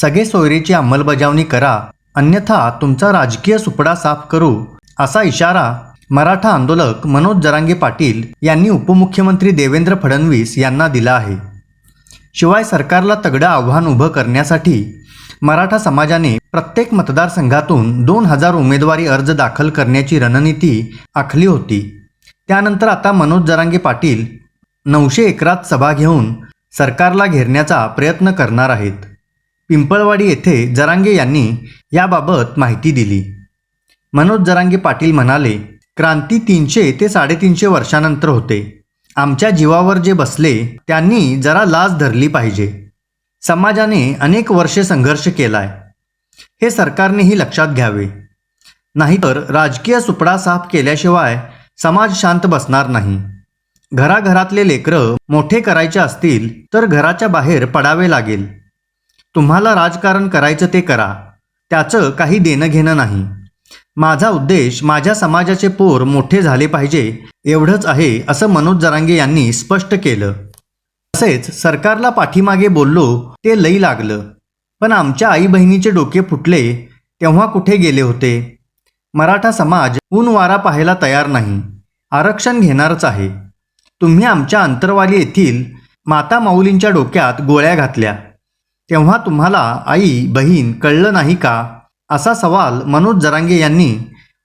सगळे सोयरीची अंमलबजावणी करा अन्यथा तुमचा राजकीय सुपडा साफ करू असा इशारा मराठा आंदोलक मनोज जरांगे पाटील यांनी उपमुख्यमंत्री देवेंद्र फडणवीस यांना दिला आहे. शिवाय सरकारला तगडं आव्हान उभं करण्यासाठी मराठा समाजाने प्रत्येक मतदारसंघातून दोन हजार उमेदवारी अर्ज दाखल करण्याची रणनीती आखली होती. त्यानंतर आता मनोज जरांगे पाटील नऊशे एकरात सभा घेऊन सरकारला घेरण्याचा प्रयत्न करणार आहेत. पिंपळवाडी येथे जरांगे यांनी याबाबत माहिती दिली. मनोज जरांगे पाटील म्हणाले क्रांती तीनशे ते साडेतीनशे वर्षानंतर होते. आमच्या जीवावर जे बसले त्यांनी जरा लाज धरली पाहिजे. समाजाने अनेक वर्षे संघर्ष केलाय. हे सरकारनेही लक्षात घ्यावे. नाहीतर राजकीय सुपडा साफ केल्याशिवाय समाज शांत बसणार नाही. घराघरातले लेकरं मोठे करायचे असतील तर घराच्या बाहेर पडावे लागेल. तुम्हाला राजकारण करायचं ते करा. त्याचं काही देणं घेणं नाही. माझा उद्देश माझ्या समाजाचे पोर मोठे झाले पाहिजे एवढंच आहे असं मनोज जरांगे यांनी स्पष्ट केलं. तसेच सरकारला पाठीमागे बोललो ते लई लागलं. पण आमच्या आई बहिणीचे डोके फुटले तेव्हा कुठे गेले होते? मराठा समाज ऊन वारा पाहायला तयार नाही. आरक्षण घेणारच आहे. तुम्ही आमच्या अंतरवाली येथील माता माऊलींच्या डोक्यात गोळ्या घातल्या. तेव्हा तुम्हाला आई बहीण कळलं नाही का? असा सवाल मनोज जरांगे यांनी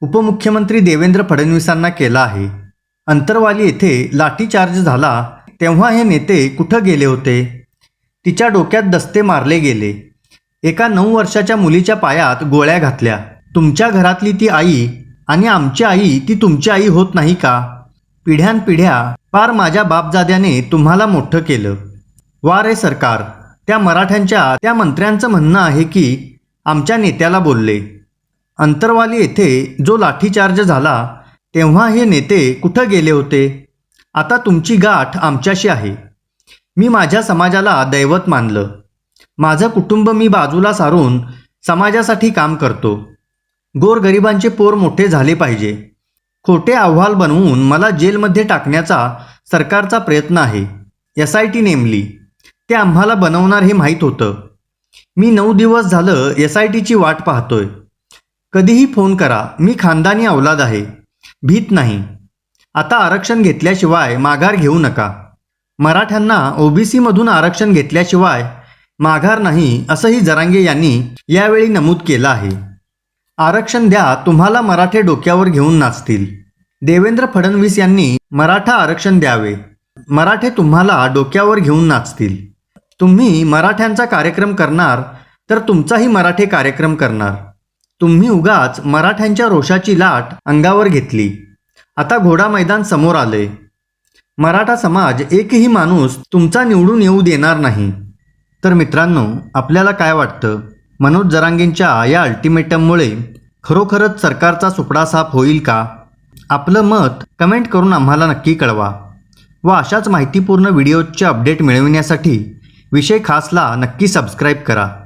उपमुख्यमंत्री देवेंद्र फडणवीसांना केला आहे. अंतरवाली येथे लाठीचार्ज झाला तेव्हा हे नेते कुठं गेले होते? तिच्या डोक्यात दस्ते मारले गेले. एका नऊ वर्षाच्या मुलीच्या पायात गोळ्या घातल्या. तुमच्या घरातली ती आई आणि आमची आई ती तुमची आई होत नाही का? पिढ्यानपिढ्या पार माझ्या बापजाद्याने तुम्हाला मोठं केलं. वा रे सरकार त्या मराठ्यांच्या त्या मंत्र्यांचं म्हणणं आहे की आमच्या नेत्याला बोलले. अंतरवाली येथे जो लाठीचार्ज झाला तेव्हा हे नेते कुठं गेले होते? आता तुमची गाठ आमच्याशी आहे. मी माझ्या समाजाला दैवत मानलं. माझं कुटुंब मी बाजूला सारून समाजासाठी काम करतो. गोरगरिबांचे पोर मोठे झाले पाहिजे. खोटे अहवाल बनवून मला जेलमध्ये टाकण्याचा सरकारचा प्रयत्न आहे. एस आय टी नेमली. ते आम्हाला बनवणार हे माहीत होतं. मी नऊ दिवस झालं एस आय टीची वाट पाहतोय. कधीही फोन करा मी खानदानी अवलाद आहे. भीत नाही. आता आरक्षण घेतल्याशिवाय माघार घेऊ नका. मराठ्यांना ओबीसीमधून आरक्षण घेतल्याशिवाय माघार नाही असंही जरांगे यांनी यावेळी नमूद केलं आहे. आरक्षण द्या तुम्हाला मराठे डोक्यावर घेऊन नाचतील. देवेंद्र फडणवीस यांनी मराठा आरक्षण द्यावे. मराठे तुम्हाला डोक्यावर घेऊन नाचतील. तुम्ही मराठ्यांचा कार्यक्रम करणार तर तुमचाही मराठे कार्यक्रम करणार. तुम्ही उगाच मराठ्यांच्या रोषाची लाट अंगावर घेतली. आता घोडा मैदान समोर आले मराठा समाज एकही माणूस तुमचा निवडून येऊ देणार नाही. तर मित्रांनो आपल्याला काय वाटतं? मनोज जरांगेंच्या या अल्टिमेटममुळे खरोखरच सरकारचा सुपडा साफ होईल का? आपलं मत कमेंट करून आम्हाला नक्की कळवा व अशाच माहितीपूर्ण व्हिडिओजचे अपडेट मिळविण्यासाठी विषय खासला नक्की सबस्क्राईब करा.